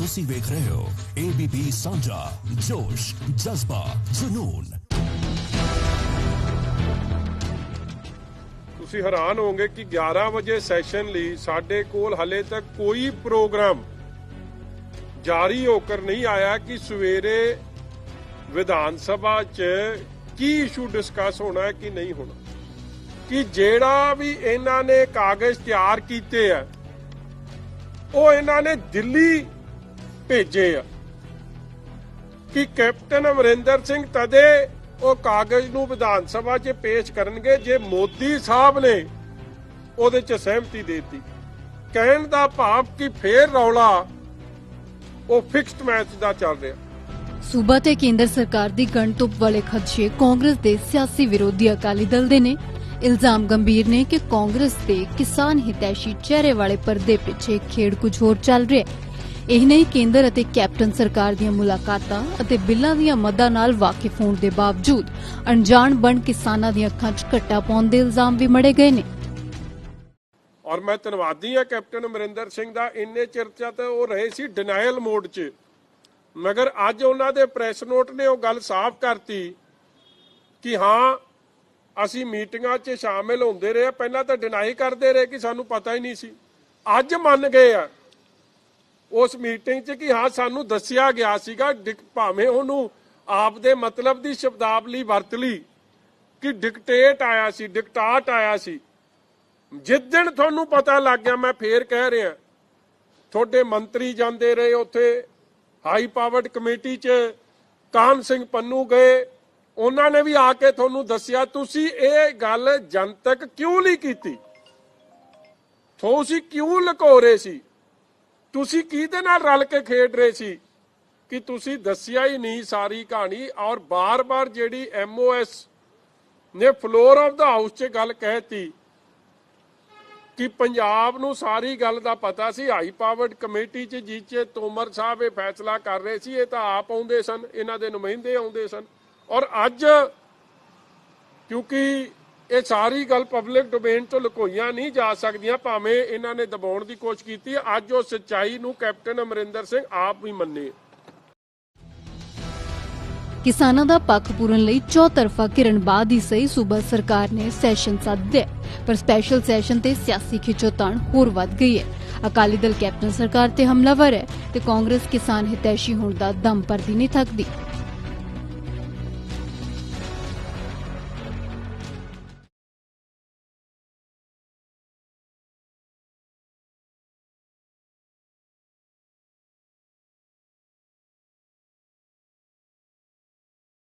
ਤੁਸੀਂ ਵੇਖ ਰਹੇ ਹੋ ABP ਸਾਂਝਾ, ਜੋਸ਼, ਜਜ਼ਬਾ, ਜਨੂਨ। ਤੁਸੀਂ ਹੈਰਾਨ ਹੋਵੋਗੇ ਕਿ 11 ਵਜੇ ਸੈਸ਼ਨ ਲਈ ਸਾਡੇ ਕੋਲ ਹਲੇ ਤੱਕ ਕੋਈ ਪ੍ਰੋਗਰਾਮ ਜਾਰੀ ਹੋਕਰ ਨਹੀਂ ਆਇਆ ਕਿ ਸਵੇਰੇ ਵਿਧਾਨ ਸਭਾ 'ਚ ਕੀ ਇਸ਼ੂ ਡਿਸਕਸ ਹੋਣਾ ਹੈ, ਕਿ ਨਹੀਂ ਹੋਣਾ। ਕਿ ਜਿਹੜਾ ਵੀ ਇਹਨਾਂ ਨੇ ਕਾਗਜ਼ ਤਿਆਰ ਕੀਤੇ ਆ, ਉਹ ਇਹਨਾਂ ਨੇ ਦਿੱਲੀ ਭੇਜੇ ਆ। ਕਿ ਕੈਪਟਨ ਅਮਰਿੰਦਰ ਸਿੰਘ ਤਦੇ ਉਹ ਕਾਗਜ਼ ਨੂੰ ਵਿਧਾਨ ਸਭਾ 'ਚ ਪੇਸ਼ ਕਰਨਗੇ, ਜੇ ਮੋਦੀ ਸਾਹਿਬ ਨੇ ਉਹਦੇ 'ਚ ਸਹਿਮਤੀ ਦਿੱਤੀ। ਕਹਿਣ ਦਾ ਭਾਵ ਕਿ ਫੇਰ ਰੌਲਾ ਉਹ ਫਿਕਸਡ ਮੈਚ ਦਾ ਚੱਲ ਰਿਹਾ। ਸੂਬਾ ਤੇ ਕੇਂਦਰ ਸਰਕਾਰ ਦੀ ਗਣਤੁੱਪ ਵਾਲੇ ਖਦਸ਼ੇ ਕਾਂਗਰਸ ਦੇ ਸਿਆਸੀ ਵਿਰੋਧੀ ਅਕਾਲੀ ਦਲ ਦੇ ਨੇ। ਇਲਜ਼ਾਮ ਗੰਭੀਰ ਨੇ ਕਿ ਕਾਂਗਰਸ ਦੇ ਕਿਸਾਨ ਹਿਤੈਸ਼ੀ ਚਿਹਰੇ ਵਾਲੇ ਪਰਦੇ ਪਿੱਛੇ ਖੇਡ ਕੁਝ ਹੋਰ ਚੱਲ ਰਿਹਾ ਹੈ। ਇਹ ਨਹੀਂ ਕੇਂਦਰ ਅਤੇ ਕੈਪਟਨ ਸਰਕਾਰ ਦੀਆਂ ਮੁਲਾਕਾਤਾਂ ਅਤੇ ਬਿੱਲਾਂ ਦੀਆਂ ਮੱਦਾਂ ਨਾਲ ਵਾਕਿਫ ਹੋਣ ਦੇ ਬਾਵਜੂਦ ਅਣਜਾਣ ਬਣ ਕਿਸਾਨਾਂ ਦੀਆਂ ਅੱਖਾਂ 'ਚ ਘੱਟਾ ਪਾਉਣ ਦੇ ਇਲਜ਼ਾਮ ਵੀ ਮੜੇ ਗਏ ਨੇ। ਔਰ ਮੈਂ ਧੰਨਵਾਦੀ ਆ ਕੈਪਟਨ ਅਮਰਿੰਦਰ ਸਿੰਘ ਦਾ, ਇੰਨੇ ਚਰਚਾ ਤੇ ਉਹ ਰਹੇ ਸੀ ਡਿਨਾਈਲ ਮੋਡ 'ਚ। ਮਗਰ ਅੱਜ ਉਹਨਾਂ ਦੇ ਪ੍ਰੈਸ ਨੋਟ ਨੇ ਉਹ ਗੱਲ ਸਾਫ਼ ਕਰਤੀ ਕਿ ਹਾਂ, ਅਸੀਂ ਮੀਟਿੰਗਾਂ 'ਚ ਸ਼ਾਮਿਲ ਹੁੰਦੇ ਰਹੇ, ਪਹਿਲਾਂ ਤਾਂ ਡਿਨਾਈ ਕਰਦੇ ਰਹੇ ਕਿ ਸਾਨੂੰ ਪਤਾ ਹੀ ਨਹੀਂ ਸੀ। ਅੱਜ ਮੰਨ ਗਏ ਆ ਉਸ ਮੀਟਿੰਗ 'ਚ ਕਿ ਹਾਂ, ਸਾਨੂੰ ਦੱਸਿਆ ਗਿਆ ਸੀਗਾ, ਡਿਕ- ਭਾਵੇਂ ਉਹਨੂੰ ਆਪ ਦੇ ਮਤਲਬ ਦੀ ਸ਼ਬਦਾਵਲੀ ਵਰਤ ਲਈ ਕਿ ਡਿਕਟੇਟ ਆਇਆ ਸੀ ਡਿਕਟਾਟ ਆਇਆ ਸੀ। ਜਿਸ ਦਿਨ ਤੁਹਾਨੂੰ ਪਤਾ ਲੱਗ ਗਿਆ, ਮੈਂ ਫੇਰ ਕਹਿ ਰਿਹਾ, ਤੁਹਾਡੇ ਮੰਤਰੀ ਜਾਂਦੇ ਰਹੇ ਉੱਥੇ ਹਾਈ ਪਾਵਰਡ ਕਮੇਟੀ 'ਚ ਕਾਨ ਸਿੰਘ ਪੰਨੂ ਗਏ, ਉਹਨਾਂ ਨੇ ਵੀ ਆ ਕੇ ਤੁਹਾਨੂੰ ਦੱਸਿਆ, ਤੁਸੀਂ ਇਹ ਗੱਲ ਜਨਤਕ ਕਿਉਂ ਨਹੀਂ ਕੀਤੀ? ਤੁਸੀਂ ਕਿਉਂ ਲਕੋ ਰਹੇ ਸੀ? ਤੁਸੀਂ ਕਿਹਦੇ ਨਾਲ ਰਲ ਕੇ ਖੇਡ ਰਹੇ ਸੀ? ਕਿ ਤੁਸੀਂ ਦੱਸਿਆ ਹੀ ਨਹੀਂ ਸਾਰੀ ਕਹਾਣੀ ਔਰ ਬਾਰ-ਬਾਰ ਜਿਹੜੀ ਐਮਓਐਸ ਨੇ ਫਲੋਰ ਆਫ ਦਾ ਹਾਊਸ 'ਚ ਗੱਲ ਕਹਿਤੀ ਕਿ ਪੰਜਾਬ ਨੂੰ ਸਾਰੀ ਗੱਲ ਦਾ ਪਤਾ ਸੀ ਹਾਈ ਪਾਵਰਡ ਕਮੇਟੀ 'ਚ ਜਿੱਚੇ ਤੋਮਰ ਸਾਹਿਬ ਇਹ ਫੈਸਲਾ ਕਰ ਰਹੇ ਸੀ, ਇਹ ਤਾਂ ਆਪ ਆਉਂਦੇ ਸਨ, ਇਹਨਾਂ ਦੇ ਨੁਮਾਇੰਦੇ ਆਉਂਦੇ ਸਨ ਔਰ ਅੱਜ ਕਿਉਂਕਿ ਇਹ ਸਾਰੀ ਗੱਲ ਪਬਲਿਕ ਡੋਮੇਨ ਤੋਂ ਲੁਕੋਈਆਂ ਨਹੀਂ ਜਾ ਸਕਦੀਆਂ, ਭਾਵੇਂ ਇਹਨਾਂ ਨੇ ਦਬਾਉਣ ਦੀ ਕੋਸ਼ਿਸ਼ ਕੀਤੀ। ਅੱਜ ਉਹ ਸੱਚਾਈ ਨੂੰ ਕੈਪਟਨ ਅਮਰਿੰਦਰ ਸਿੰਘ ਆਪ ਵੀ ਮੰਨੇ। ਕਿਸਾਨਾਂ ਦਾ ਪੱਖ ਪੂਰਨ ਲਈ ਚੌਤਰਫਾ ਕਿਰਨ ਬਾਅਦ ਸਹੀ ਸੂਬਾ ਸਰਕਾਰ ਨੇ ਸੈਸ਼ਨ ਸੱਦਿਆ ਪਰ ਸਪੈਸ਼ਲ ਸੈਸ਼ਨ ਤੇ ਸਿਆਸੀ ਖਿੱਚੋਤਾਣ ਹੋਰ ਵੱਧ ਗਈ ਹੈ। ਅਕਾਲੀ ਦਲ ਕੈਪਟਨ ਸਰਕਾਰ ਤੇ ਹਮਲਾਵਰ ਹੈ ਤੇ ਕਾਂਗਰਸ ਕਿਸਾਨ ਹਿਤੈਸ਼ੀ ਹੋਣ ਦਾ ਦਮ ਭਰਦੀ ਨਹੀਂ ਥੱਕਦੀ।